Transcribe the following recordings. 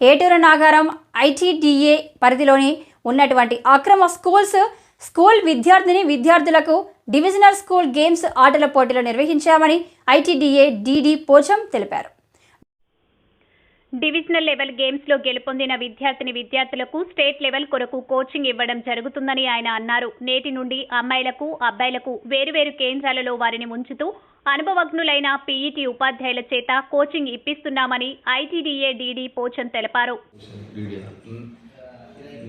ఏటూరు Nagaram ITDA పరిధిలోని ఉన్నటువంటి అక్రమ స్కూల్స్ స్కూల్ విద్యార్థిని విద్యార్థులకు డివిజనల్ స్కూల్ గేమ్స్ ఆటల పోటీలు నిర్వహించామని ఐటీడీఏ డీడీ పోచం తెలిపారు. డివిజనల్ లెవెల్ గేమ్స్లో గెలుపొందిన విద్యార్థిని విద్యార్థులకు స్టేట్ లెవెల్ కొరకు కోచింగ్ ఇవ్వడం జరుగుతుందని ఆయన అన్నారు. నేటి నుండి అమ్మాయిలకు అబ్బాయిలకు వేరువేరు కేంద్రాలలో వారిని ఉంచుతూ అనుభవజ్ఞులైన పీఈటీ ఉపాధ్యాయుల చేత కోచింగ్ ఇప్పిస్తున్నామని ఐటీడీఏ డీడీ పోచన్ తెలిపారు. వీడియో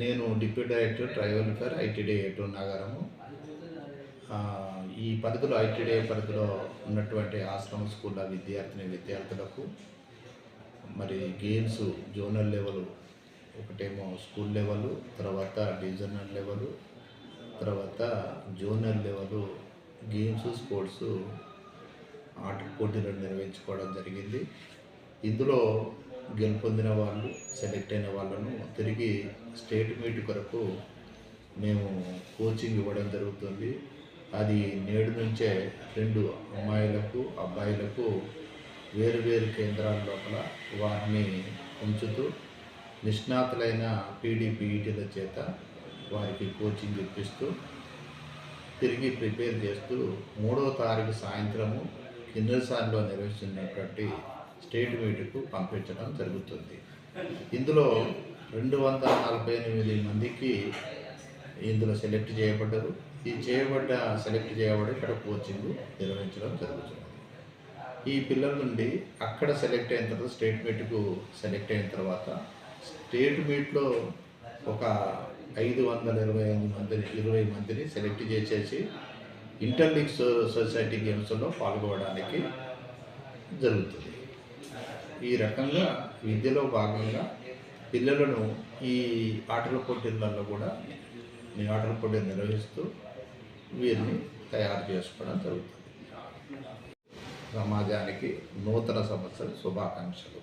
నేను deputy director tribal welfare ITD Eturunagaram. ఈ పరిధిలో ఐటీడీఏ పరిధిలో ఉన్నటువంటి ఆశ్రమ స్కూళ్ళ విద్యార్థిని విద్యార్థులకు మరి గేమ్స్ జోనల్ లెవెల్ ఒకటేమో స్కూల్ లెవెల్ తర్వాత డివిజనల్ లెవెల్ తర్వాత జోనల్ లెవెల్ గేమ్స్ స్పోర్ట్స్ ఆట పోటీలు నిర్వహించుకోవడం జరిగింది. ఇందులో గెలుపొందిన వాళ్ళు సెలెక్ట్ అయిన వాళ్ళను తిరిగి స్టేట్ మీట్ కొరకు మేము కోచింగ్ ఇవ్వడం జరుగుతుంది. అది నేడు నుంచే రెండు అమ్మాయిలకు అబ్బాయిలకు వేరు వేరు కేంద్రాల లోపల వారిని ఉంచుతూ నిష్ణాతులైన పీడీపీఈటీల చేత వారికి కోచింగ్ ఇప్పిస్తూ తిరిగి ప్రిపేర్ చేస్తూ మూడవ తారీఖు సాయంత్రము కిన్నెరసాన్లో నిర్వహిస్తున్నటువంటి స్టేట్ మీట్కు పంపించడం జరుగుతుంది. ఇందులో రెండు వందల నలభై ఎనిమిది మందికి ఇందులో సెలెక్ట్ చేయబడ్డారు. ఈ చేయబడ్డ సెలెక్ట్ చేయబడి ఇక్కడ కోచింగ్ నిర్వహించడం జరుగుతుంది. ఈ పిల్లల నుండి అక్కడ సెలెక్ట్ అయిన తర్వాత స్టేట్ మీట్కు సెలెక్ట్ అయిన తర్వాత స్టేట్ మీట్లో ఒక ఐదు వందల ఇరవై ఎనిమిది మందిని ఇరవై మందిని సెలెక్ట్ చేసేసి ఇంటర్లీగ్ సొసైటీ గేమ్స్లో పాల్గొనడానికి జరుగుతుంది. ఈ రకంగా విద్యలో భాగంగా పిల్లలను ఈ ఆటల పోటీలలో కూడా ఈ ఆటల పోటీలు నిర్వహిస్తూ వీరిని తయారు చేసుకోవడం జరుగుతుంది. సమాజానికి నూతన సమస్యలు శుభాకాంక్షలు.